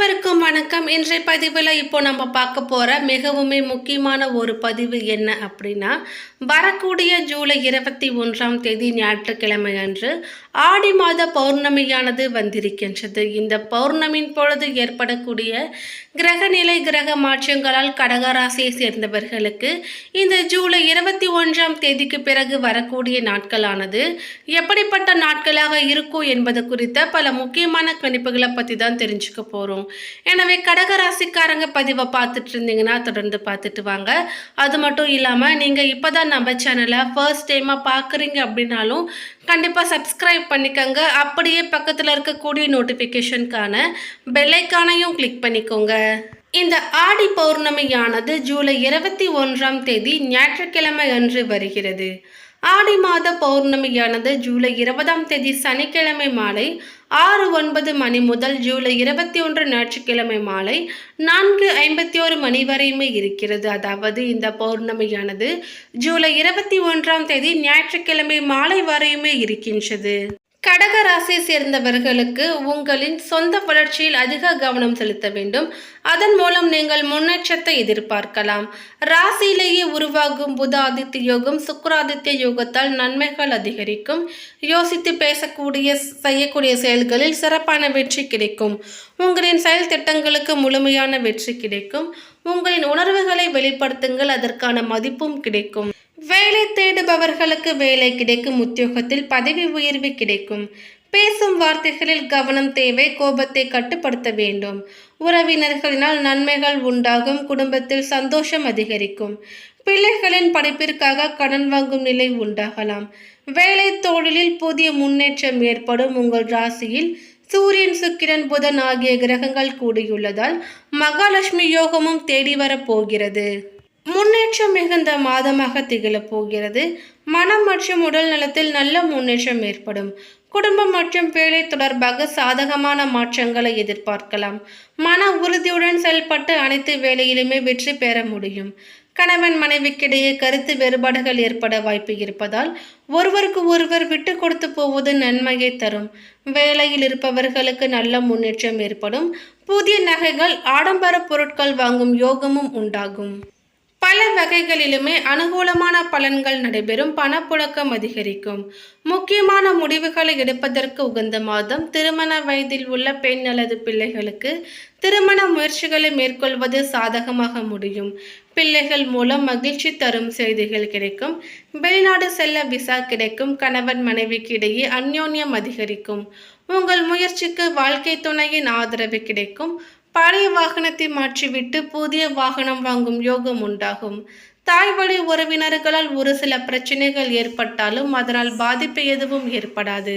அனைவருக்கும் வணக்கம். இன்றைய பதிவில் இப்போ நம்ம பார்க்க போகிற மிகவுமே முக்கியமான ஒரு பதிவு என்ன அப்படின்னா வரக்கூடிய ஜூலை இருபத்தி ஒன்றாம் தேதி ஞாயிற்றுக்கிழமை அன்று ஆடி மாத பௌர்ணமியானது வந்திருக்கின்றது. இந்த பௌர்ணமியின் பொழுது ஏற்படக்கூடிய கிரகநிலை கிரக மாற்றங்களால் கடகராசியை சேர்ந்தவர்களுக்கு இந்த ஜூலை இருபத்தி ஒன்றாம் தேதிக்கு பிறகு வரக்கூடிய நாட்களானது எப்படிப்பட்ட நாட்களாக இருக்கும் என்பது குறித்த பல முக்கியமான கணிப்புகளை பற்றி தான் தெரிஞ்சுக்க போகிறோம் எனவே கடகராசிக்காரங்க பதிவை பார்த்துட்டு இருந்தீங்கன்னா தொடர்ந்து பார்த்துட்டு வாங்க. அது மட்டும் இல்லாமல் நீங்கள் இப்போ தான் நம்ம சேனலை ஃபர்ஸ்ட் டைமாக பார்க்குறீங்க அப்படின்னாலும் கண்டிப்பாக சப்ஸ்கிரைப் பண்ணிக்கோங்க. அப்படியே பக்கத்தில் இருக்கக்கூடிய நோட்டிஃபிகேஷனுக்கான பெல்லைக்கானையும் கிளிக் பண்ணிக்கோங்க. இந்த ஆடி பௌர்ணமியானது ஜூலை இருபத்தி ஒன்றாம் தேதி ஞாயிற்றுக்கிழமை அன்று வருகிறது. ஆடி மாத பௌர்ணமியானது ஜூலை இருபதாம் தேதி சனிக்கிழமை மாலை ஆறு ஒன்பது மணி முதல் ஜூலை இருபத்தி ஒன்று ஞாயிற்றுக்கிழமை மாலை நான்கு ஐம்பத்தி ஒரு மணி வரையுமே இருக்கிறது. அதாவது இந்த பௌர்ணமியானது ஜூலை இருபத்தி ஒன்றாம் தேதி ஞாயிற்றுக்கிழமை மாலை வரையுமே இருக்கின்றது. கடக ராசியை சேர்ந்தவர்களுக்கு உங்களின் சொந்த வளர்ச்சியில் அதிக கவனம் செலுத்த வேண்டும். அதன் மூலம் நீங்கள் முன்னேற்றத்தை எதிர்பார்க்கலாம். ராசியிலேயே உருவாகும் புத ஆதித்ய யோகம் சுக்கராதித்ய யோகத்தால் நன்மைகள் அதிகரிக்கும். யோசித்து பேசக்கூடிய செய்யக்கூடிய செயல்களில் சிறப்பான வெற்றி கிடைக்கும். உங்களின் செயல் திட்டங்களுக்கு முழுமையான வெற்றி கிடைக்கும். உங்களின் உணர்வுகளை வெளிப்படுத்துங்கள் அதற்கான மதிப்பும் கிடைக்கும். வேலை தேடுபவர்களுக்கு வேலை கிடைக்கும் உத்தியோகத்தில் பதவி உயர்வு கிடைக்கும். பேசும் வார்த்தைகளில் கவனம் தேவை கோபத்தை கட்டுப்படுத்த வேண்டும். உறவினர்களினால் நன்மைகள் உண்டாகும் குடும்பத்தில் சந்தோஷம் அதிகரிக்கும். பிள்ளைகளின் படிப்பிற்காக கடன் வாங்கும் நிலை உண்டாகலாம். வேலை தொழிலில் புதிய முன்னேற்றம் ஏற்படும். உங்கள் ராசியில் சூரியன் சுக்கிரன் புதன் ஆகிய கிரகங்கள் கூடியுள்ளதால் மகாலட்சுமி யோகமும் தேடி வரப்போகிறது. முன்னேற்றம் மிகுந்த மாதமாக திகழப் போகிறது. மனம் மற்றும் உடல் நலத்தில் நல்ல முன்னேற்றம் ஏற்படும். குடும்பம் மற்றும் வேலை தொடர்பாக சாதகமான மாற்றங்களை எதிர்பார்க்கலாம். மன உறுதியுடன் செயல்பட்டு அனைத்து வேலையிலுமே வெற்றி பெற முடியும். கணவன் மனைவிக்கிடையே கருத்து வேறுபாடுகள் ஏற்பட வாய்ப்பு இருப்பதால் ஒருவருக்கு ஒருவர் விட்டு கொடுத்து போவது நன்மையை தரும். வேலையில் இருப்பவர்களுக்கு நல்ல முன்னேற்றம் ஏற்படும். புதிய நகைகள் ஆடம்பர பொருட்கள் வாங்கும் யோகமும் உண்டாகும். பல வகைகளிலுமே அனுகூலமான பலன்கள் நடைபெறும் பணப்புழக்கம் அதிகரிக்கும். முக்கியமான முடிவுகளை எடுப்பதற்கு உகந்த மாதம் திருமண வயதில் உள்ள பெண் அல்லது பிள்ளைகளுக்கு திருமண முயற்சிகளை மேற்கொள்வது சாதகமாக முடியும். பிள்ளைகள் மூலம் மகிழ்ச்சி தரும் செய்திகள் கிடைக்கும். வெளிநாடு செல்ல விசா கிடைக்கும். கணவன் மனைவிக்கு இடையே அந்யோன்யம் அதிகரிக்கும். உங்கள் முயற்சிக்கு வாழ்க்கை துணையின் ஆதரவு கிடைக்கும். பழைய வாகனத்தை மாற்றிவிட்டு புதிய வாகனம் வாங்கும் யோகம் உண்டாகும். தாய் வழி உறவினர்களால் ஒரு சில பிரச்சனைகள் ஏற்பட்டாலும் அதனால் பாதிப்பு எதுவும் ஏற்படாது.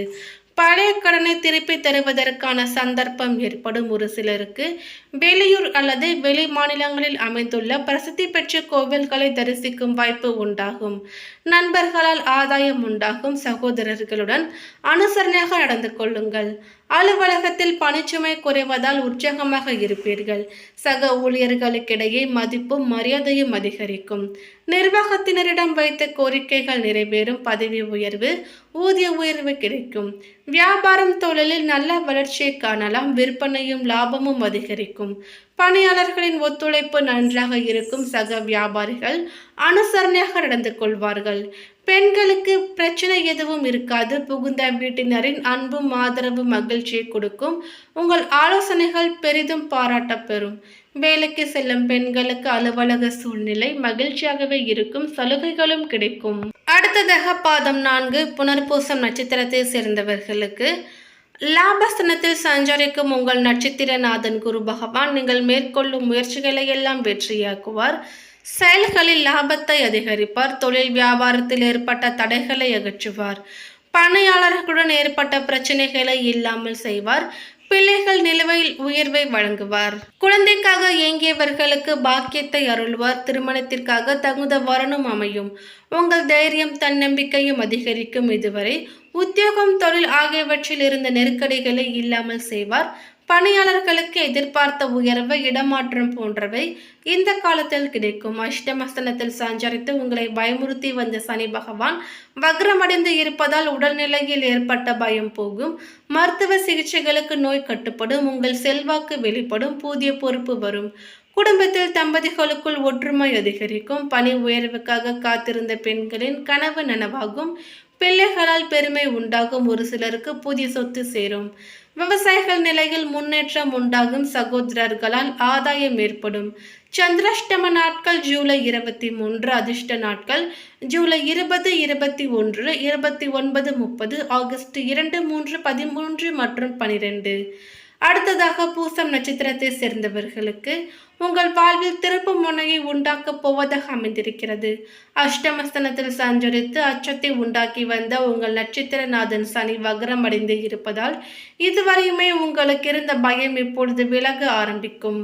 பழைய கடனை திருப்பி தருவதற்கான சந்தர்ப்பம் ஏற்படும் ஒரு சிலருக்கு. வெளியூர் அல்லது வெளி மாநிலங்களில் அமைந்துள்ள பிரசித்தி பெற்ற கோவில்களை தரிசிக்கும் வாய்ப்பு உண்டாகும். நண்பர்களால் ஆதாயம் உண்டாகும் சகோதரர்களுடன் அனுசரணையாக நடந்து கொள்ளுங்கள். அலுவலகத்தில் பணிச்சுமை குறைவதால் உற்சாகமாக இருப்பீர்கள். சக ஊழியர்களுக்கிடையே மதிப்பும் மரியாதையும் அதிகரிக்கும். நிர்வாகத்தினரிடம் வைத்த கோரிக்கைகள் நிறைவேறும் பதவி உயர்வு ஊதிய உயர்வு கிடைக்கும். வியாபாரம் தொழிலில் நல்ல வளர்ச்சியை காணலாம் விற்பனையும் லாபமும் அதிகரிக்கும். பணியாளர்களின் ஒத்துழைப்பு நன்றாக இருக்கும் சக வியாபாரிகள் அனுசரணையாக நடந்து கொள்வார்கள். பெண்களுக்கு பிரச்சனை எதுவும் இருக்காது. புகுந்த வீட்டினரின் அன்பும் ஆதரவும் மகிழ்ச்சியை கொடுக்கும். உங்கள் ஆலோசனைகள் பெரிதும் பாராட்டப் பெறும் வேலைக்கு செல்லும் பெண்களுக்கு அலுவலக சூழ்நிலை மகிழ்ச்சியாகவே இருக்கும். சலுகைகளும் கிடைக்கும். அடுத்ததாக பாதம் நான்கு புனர்பூசம் நட்சத்திரத்தை சேர்ந்தவர்களுக்கு. லாபஸ்தனத்தில் சஞ்சரிக்கும் உங்கள் நட்சத்திரநாதன் குரு பகவான் நீங்கள் மேற்கொள்ளும் முயற்சிகளை எல்லாம் வெற்றியாக்குவார். செயல்களில் லாபத்தை அதிகரிப்பார். தொழில் வியாபாரத்தில் ஏற்பட்ட தடைகளை அகற்றுவார். பணியாளர்களுடன் ஏற்பட்ட பிரச்சனைகளை இல்லாமல் செய்வார். பிள்ளைகள் நிலுவையில் உயர்வை வழங்குவார். குழந்தைக்காக ஏங்கியவர்களுக்கு பாக்கியத்தை அருள்வார். திருமணத்திற்காக தகுந்த வரணும் அமையும். உங்கள் தைரியம் தன்னம்பிக்கையும் அதிகரிக்கும். இதுவரை உத்தியோகம் தொழில் ஆகியவற்றில் இருந்த நெருக்கடிகளை இல்லாமல் செய்வார். பணியாளர்களுக்கு எதிர்பார்த்த உயர்வு இடமாற்றம் போன்றவை இந்த காலத்தில் கிடைக்கும். அஷ்டமஸ்தனத்தில் சஞ்சரித்து உங்களை பயமுறுத்தி வந்த சனி பகவான் வக்ரமடைந்து இருப்பதால் உடல்நிலையில் ஏற்பட்ட பயம் போகும். மருத்துவ சிகிச்சைகளுக்கு நோய் கட்டுப்படும் உங்கள் செல்வாக்கு வெளிப்படும் புதிய பொறுப்பு வரும். குடும்பத்தில் தம்பதிகளுக்குள் ஒற்றுமை அதிகரிக்கும். பணி உயர்வுக்காக காத்திருந்த பெண்களின் கனவு நனவாகும். பிள்ளைகளால் பெருமை உண்டாகும் ஒரு சிலருக்கு புதிய சொத்து சேரும். விவசாயிகள் நிலையில் முன்னேற்றம் உண்டாகும் சகோதரர்களால் ஆதாயம் ஏற்படும். சந்திராஷ்டம நாட்கள் ஜூலை இருபத்தி மூன்று அதிர்ஷ்ட நாட்கள் ஜூலை இருபது இருபத்தி ஒன்று இருபத்தி ஒன்பது முப்பது ஆகஸ்ட் இரண்டு மூன்று பதிமூன்று மற்றும் பனிரெண்டு. அடுத்ததாக பூசம் நட்சத்திரத்தை சேர்ந்தவர்களுக்கு உங்கள் வாழ்வில் திருப்பு முனையை உண்டாக்கப் போவதாக அமைந்திருக்கிறது. அஷ்டமஸ்தனத்தில் சஞ்சரித்து அச்சத்தை உண்டாக்கி வந்த உங்கள் நட்சத்திரநாதன் சனி வக்ரம் அடைந்து இருப்பதால் இதுவரையுமே உங்களுக்கு இருந்த பயம் இப்பொழுது விலக ஆரம்பிக்கும்.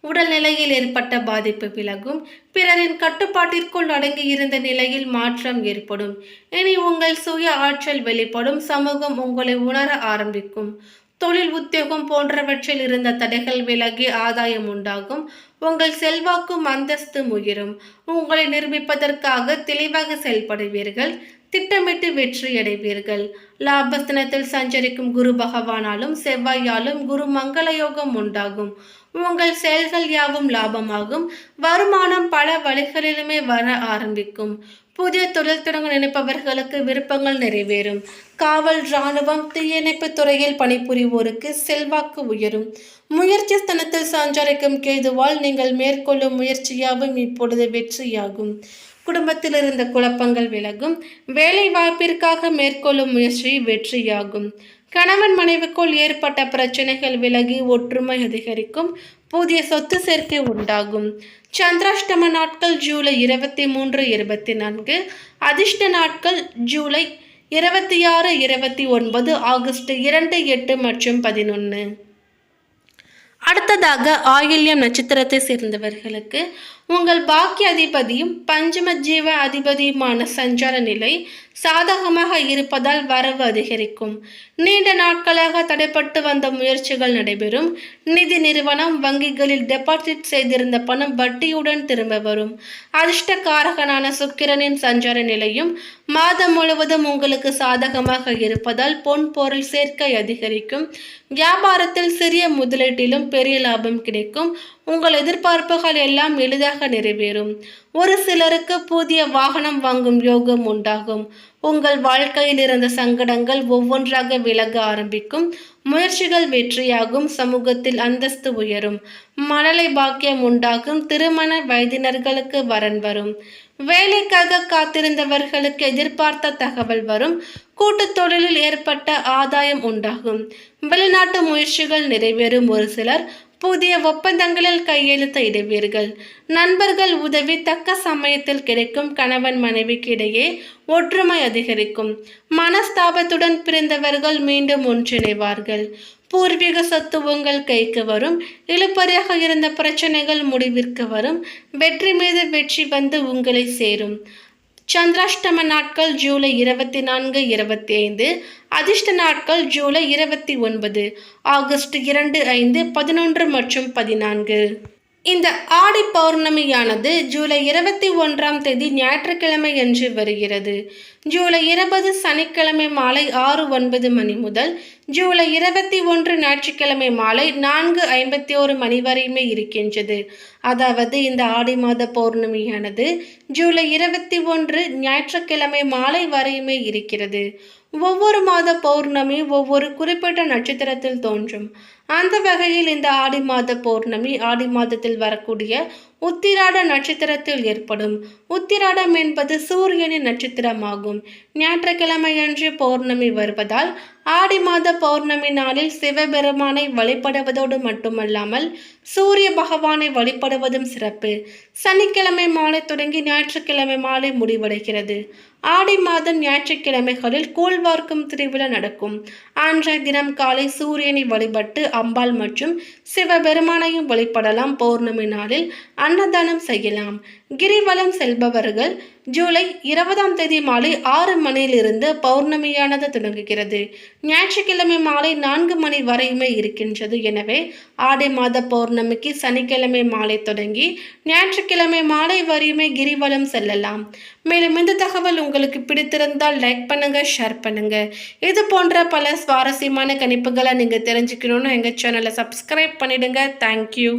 உடல்நிலையில் ஏற்பட்ட பாதிப்பு விலகும். பிறரின் கட்டுப்பாட்டிற்குள் அடங்கி இருந்த நிலையில் மாற்றம் ஏற்படும். இனி உங்கள் சுய ஆற்றல் வெளிப்படும். சமூகம் உங்களை உணர ஆரம்பிக்கும். தொழில் உத்தியோகம் போன்றவற்றில் இருந்த தடைகள் விலகி ஆதாயம் உண்டாகும். உங்கள் செல்வாக்கும் அந்தஸ்து உயரும். உங்களை நிரூபிப்பதற்காக தெளிவாக செயல்படுவீர்கள். திட்டமிட்டு வெற்றி அடைவீர்கள். லாபஸ்தனத்தில் சஞ்சரிக்கும் குரு பகவானாலும் செவ்வாயாலும் குரு மங்கள யோகம் உண்டாகும். உங்கள் செயல்கள் யாவும் லாபமாகும். வருமானம் பல வழிகளிலுமே வர ஆரம்பிக்கும். புதிய தொழில் தொடங்க நினைப்பவர்களுக்கு விருப்பங்கள் நிறைவேறும். காவல் இராணுவம் தீயணைப்பு துறையில் பணிபுரிவோருக்கு செல்வாக்கு உயரும். முயற்சி ஸ்தனத்தில் சஞ்சரிக்கும் கேதுவால் நீங்கள் மேற்கொள்ளும் முயற்சியாவும் இப்பொழுது வெற்றியாகும். குடும்பத்தில் இருந்த குழப்பங்கள் விலகும். வேலை வாய்ப்பிற்காக மேற்கொள்ளும் முயற்சி வெற்றியாகும். கணவன் மனைவிக்குள் ஏற்பட்ட பிரச்சனைகள் விலகி ஒற்றுமை அதிகரிக்கும் புதிய சொத்து சேர்க்கை உண்டாகும். சந்திராஷ்டம நாட்கள் ஜூலை இருபத்தி மூன்று இருபத்தி நான்கு. அதிர்ஷ்ட நாட்கள் ஜூலை இருபத்தி ஆறு இருபத்தி ஒன்பது ஆகஸ்ட் இரண்டு எட்டு மற்றும் பதினொன்று அடுத்ததாக ஆயில்யம் நட்சத்திரத்தை சேர்ந்தவர்களுக்கு உங்கள் பாக்கிய அதிபதியும் பஞ்சம ஜீவ அதிபதியுமான சஞ்சார நிலை சாதகமாக இருப்பதால் வரவு அதிகரிக்கும். நீண்ட நாட்களாக தடைப்பட்டு வந்த முயற்சிகள் நடைபெறும். நிதி நிறுவனம் வங்கிகளில் டெபாசிட் செய்திருந்த பணம் வட்டியுடன் திரும்ப வரும். அதிர்ஷ்டக்காரகனான சுக்கிரனின் சஞ்சார நிலையும் மாதம் முழுவதும் உங்களுக்கு சாதகமாக இருப்பதால் பொன் பொருள் சேர்க்கை அதிகரிக்கும். வியாபாரத்தில் சிறிய முதலீட்டிலும் பெரிய லாபம் கிடைக்கும். உங்கள் எதிர்பார்ப்புகள் எல்லாம் எளிதாக நிறைவேறும். ஒரு சிலருக்கு புதிய வாகனம் வாங்கும் யோகம் உண்டாகும். உங்கள் வாழ்க்கையில் இருந்த சங்கடங்கள் ஒவ்வொன்றாக விலக ஆரம்பிக்கும். முயற்சிகள் வெற்றியாகும். சமூகத்தில் அந்தஸ்து உயரும். மழலை பாக்கியம் உண்டாகும். திருமண வயதினர்களுக்கு வரன் வரும். வேலைக்காக காத்திருந்தவர்களுக்கு எதிர்பார்த்த தகவல் வரும். கூட்டுத் தொழிலில் ஏற்பட்ட ஆதாயம் உண்டாகும். வெளிநாட்டு முயற்சிகள் நிறைவேறும். ஒரு சிலர் புதிய ஒப்பந்தங்களில் கையெழுத்த இடுவீர்கள். நண்பர்கள் உதவி தக்க சமயத்தில் கிடைக்கும் கணவன் மனைவிக்கு இடையே ஒற்றுமை அதிகரிக்கும். மனஸ்தாபத்துடன் பிறந்தவர்கள் மீண்டும் ஒன்றிணைவார்கள். பூர்வீக சொத்து உங்கள் கைக்கு வரும். இழுப்பறியாக இருந்த பிரச்சனைகள் முடிவிற்கு வரும். வெற்றி மீது வெற்றி வந்து உங்களை சேரும். சந்திராஷ்டம நாட்கள் ஜூலை இருபத்தி நான்கு இருபத்தி ஐந்து அதிர்ஷ்ட நாட்கள் ஜூலை இருபத்தி ஒன்பது ஆகஸ்ட் இரண்டு ஐந்து பதினொன்று மற்றும் பதினான்கு. இந்த ஆடி பௌர்ணமியானது ஜூலை இருபத்தி ஒன்றாம் தேதி ஞாயிற்றுக்கிழமை என்று வருகிறது. ஜூலை இருபது சனிக்கிழமை மாலை ஆறு ஒன்பது மணி முதல் ஜூலை இருபத்தி ஒன்று ஞாயிற்றுக்கிழமை மாலை நான்கு ஐம்பத்தி ஓரு மணி வரையுமே இருக்கின்றது. அதாவது இந்த ஆடி மாத பௌர்ணமியானது ஜூலை இருபத்தி ஒன்று ஞாயிற்றுக்கிழமை மாலை வரையுமே இருக்கிறது. ஒவ்வொரு மாத பௌர்ணமி ஒவ்வொரு குறிப்பிட்ட நட்சத்திரத்தில் தோன்றும். அந்த வகையில் இந்த ஆடி மாத பௌர்ணமி ஆடி மாதத்தில் வரக்கூடிய உத்திராட நட்சத்திரத்தில் ஏற்படும். உத்திராடம் என்பது சூரியனின் நட்சத்திரமாகும். ஞாயிற்றுக்கிழமையன்று பௌர்ணமி வருவதால் ஆடி மாத பௌர்ணமி நாளில் சிவபெருமானை வழிபடுவதோடு மட்டுமல்லாமல் சூரிய பகவானை வழிபடுவதும் சிறப்பு. சனிக்கிழமை மாலை தொடங்கி ஞாயிற்றுக்கிழமை மாலை முடிவடைகிறது. ஆடி மாதம் ஞாயிற்றுக்கிழமைகளில் கூழ்வார்க்கும் திருவிழா நடக்கும். அன்றைய தினம் காலை சூரியனை வழிபட்டு அம்பாள் மற்றும் சிவபெருமானையும் வழிபடலாம். பௌர்ணமி நாளில் அன்னதானம் செய்யலாம். கிரிவலம் செல்பவர்கள் ஜூலை இருபதாம் தேதி மாலை ஆறு மணியிலிருந்து பௌர்ணமியானது தொடங்குகிறது. ஞாயிற்றுக்கிழமை மாலை நான்கு மணி வரையுமே இருக்கின்றது. எனவே ஆடி மாத பௌர்ணமிக்கு சனிக்கிழமை மாலை தொடங்கி ஞாயிற்றுக்கிழமை மாலை வரையுமே கிரிவலம் செல்லலாம். மேலும் இந்த தகவல் உங்களுக்கு பிடித்திருந்தால் லைக் பண்ணுங்க ஷேர் பண்ணுங்க. இது போன்ற பல சுவாரஸ்யமான கணிப்புகளை நீங்கள் தெரிஞ்சுக்கணும்னு எங்கள் சேனலை சப்ஸ்கிரைப் பண்ணிடுங்க. தேங்க்யூ